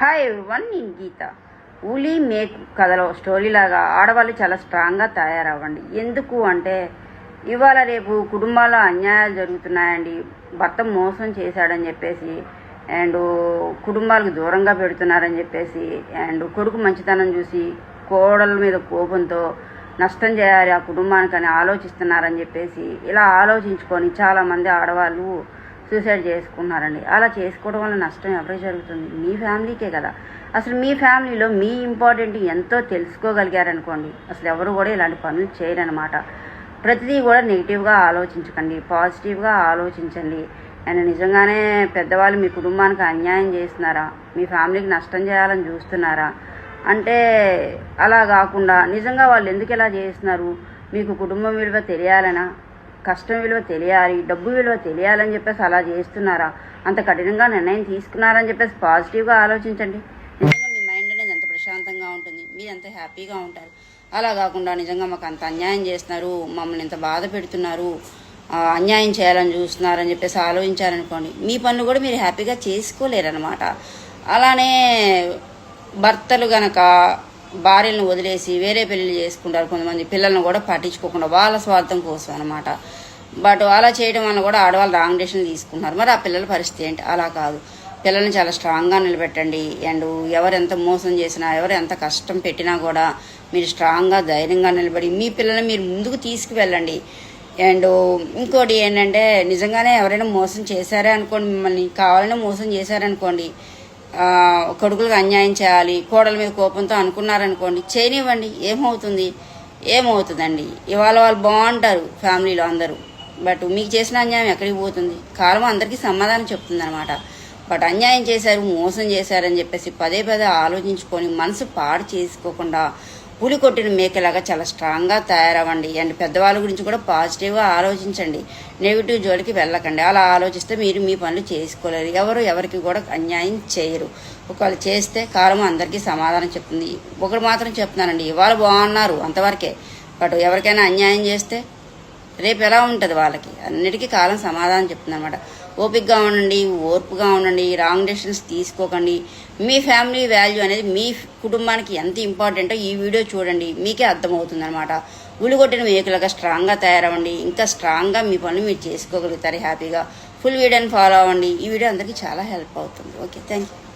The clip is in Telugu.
హాయ్ వన్ నేను గీత. ఉలి మేక్ కథలో స్టోరీ లాగా ఆడవాళ్ళు చాలా స్ట్రాంగ్గా తయారవ్వండి. ఎందుకు అంటే ఇవాళ రేపు కుటుంబాల్లో అన్యాయాలు జరుగుతున్నాయండి. భర్త మోసం చేశాడని చెప్పేసి అండ్ కుటుంబాలకు దూరంగా పెడుతున్నారని చెప్పేసి అండ్ కొడుకు మంచితనం చూసి కోడల మీద కోపంతో నష్టం చేయాలి ఆ కుటుంబానికి అని ఆలోచిస్తున్నారని చెప్పేసి ఇలా ఆలోచించుకొని చాలామంది ఆడవాళ్ళు సూసైడ్ చేసుకున్నారండి. అలా చేసుకోవడం వల్ల నష్టం ఎవరికి జరుగుతుంది? మీ ఫ్యామిలీకే కదా. అసలు మీ ఫ్యామిలీలో మీ ఇంపార్టెంట్ ఎంతో తెలుసుకోగలిగారనుకోండి అసలు ఎవరు కూడా ఇలాంటి పనులు చేయరనమాట ప్రతిదీ కూడా నెగిటివ్గా ఆలోచించకండి పాజిటివ్గా ఆలోచించండి. అండ్ నిజంగానే పెద్దవాళ్ళు మీ కుటుంబానికి అన్యాయం చేస్తున్నారా? మీ ఫ్యామిలీకి నష్టం చేయాలని చూస్తున్నారా? అంటే అలా కాకుండా నిజంగా వాళ్ళు ఎందుకు ఇలా చేస్తున్నారు? మీకు కుటుంబం విలువ తెలియాలనా? కష్టం విలువ తెలియాలి డబ్బు విలువ తెలియాలని చెప్పేసి అలా చేస్తున్నారా? అంత కఠినంగా నిర్ణయం తీసుకున్నారని చెప్పేసి పాజిటివ్గా ఆలోచించండి. నిజంగా మీ మైండ్ అనేది ఎంత ప్రశాంతంగా ఉంటుంది మీరు ఎంత హ్యాపీగా ఉంటారు. అలా కాకుండా నిజంగా మాకు అంత అన్యాయం చేస్తున్నారు మమ్మల్ని ఇంత బాధ పెడుతున్నారు అన్యాయం చేయాలని చూస్తున్నారని చెప్పేసి ఆలోచించారనుకోండి మీ పనులు కూడా మీరు హ్యాపీగా చేసుకోలేరనమాట అలానే భర్తలు గనక భార్యలను వదిలేసి వేరే పెళ్ళి చేసుకుంటారు కొంతమంది పిల్లలను కూడా పట్టించుకోకుండా వాళ్ళ స్వార్థం కోసం అనమాట బట్ అలా చేయడం వల్ల కూడా ఆడవాళ్ళు రాంగ్ డెసిషన్ తీసుకుంటున్నారు. మరి ఆ పిల్లల పరిస్థితి ఏంటి? అలా కాదు. పిల్లల్ని చాలా స్ట్రాంగ్గా నిలబెట్టండి. అండ్ ఎవరు ఎంత మోసం చేసినా ఎవరు ఎంత కష్టం పెట్టినా కూడా మీరు స్ట్రాంగ్గా ధైర్యంగా నిలబడి మీ పిల్లల్ని మీరు ముందుకు తీసుకువెళ్ళండి. అండ్ ఇంకోటి ఏంటంటే నిజంగానే ఎవరైనా మోసం చేశారే అనుకోండి మిమ్మల్ని కావాలనే మోసం చేశారనుకోండి కొడుకులకు అన్యాయం చేయాలి కోడల మీద కోపంతో అనుకున్నారనుకోండి చేయనివ్వండి ఏమవుతుంది? ఏమవుతుందండి? ఇవాళ వాళ్ళు బాగుంటారు ఫ్యామిలీలో అందరూ. బట్ మీకు చేసిన అన్యాయం ఎక్కడికి పోతుంది? కాలం అందరికీ సమాధానం చెప్తుంది అనమాట బట్ అన్యాయం చేశారు మోసం చేశారని చెప్పేసి పదే పదే ఆలోచించుకొని మనసు పాడు చేసుకోకుండా పులి కొట్టిన మేకలాగా చాలా స్ట్రాంగ్గా తయారవ్వండి. అండ్ పెద్దవాళ్ళ గురించి కూడా పాజిటివ్గా ఆలోచించండి. నెగిటివ్ జోలికి వెళ్ళకండి. అలా ఆలోచిస్తే మీరు మీ పనులు చేసుకోలేరు. ఎవరు ఎవరికి కూడా అన్యాయం చేయరు. ఒకవేళ చేస్తే కాలం అందరికీ సమాధానం చెప్తుంది. ఒకరు మాత్రం చెప్తున్నానండి ఇవాళ బాగున్నారు అంతవరకే. బట్ ఎవరికైనా అన్యాయం చేస్తే రేపు ఎలా ఉంటుంది వాళ్ళకి? అన్నిటికీ కాలం సమాధానం చెప్తుంది అనమాట ఓపిక్గా ఉండండి ఓర్పుగా ఉండండి రాంగ్ డెసిషన్స్ తీసుకోకండి. మీ ఫ్యామిలీ వాల్యూ అనేది మీ కుటుంబానికి ఎంత ఇంపార్టెంటో ఈ వీడియో చూడండి మీకే అర్థమవుతుంది అనమాట ఉలిగొట్టిన మేకులుగా స్ట్రాంగ్గా తయారవ్వండి ఇంకా స్ట్రాంగ్గా మీ పనులు మీరు చేసుకోగలుగుతారు హ్యాపీగా. ఫుల్ వీడియోని ఫాలో అవ్వండి. ఈ వీడియో అందరికీ చాలా హెల్ప్ అవుతుంది. Okay thank you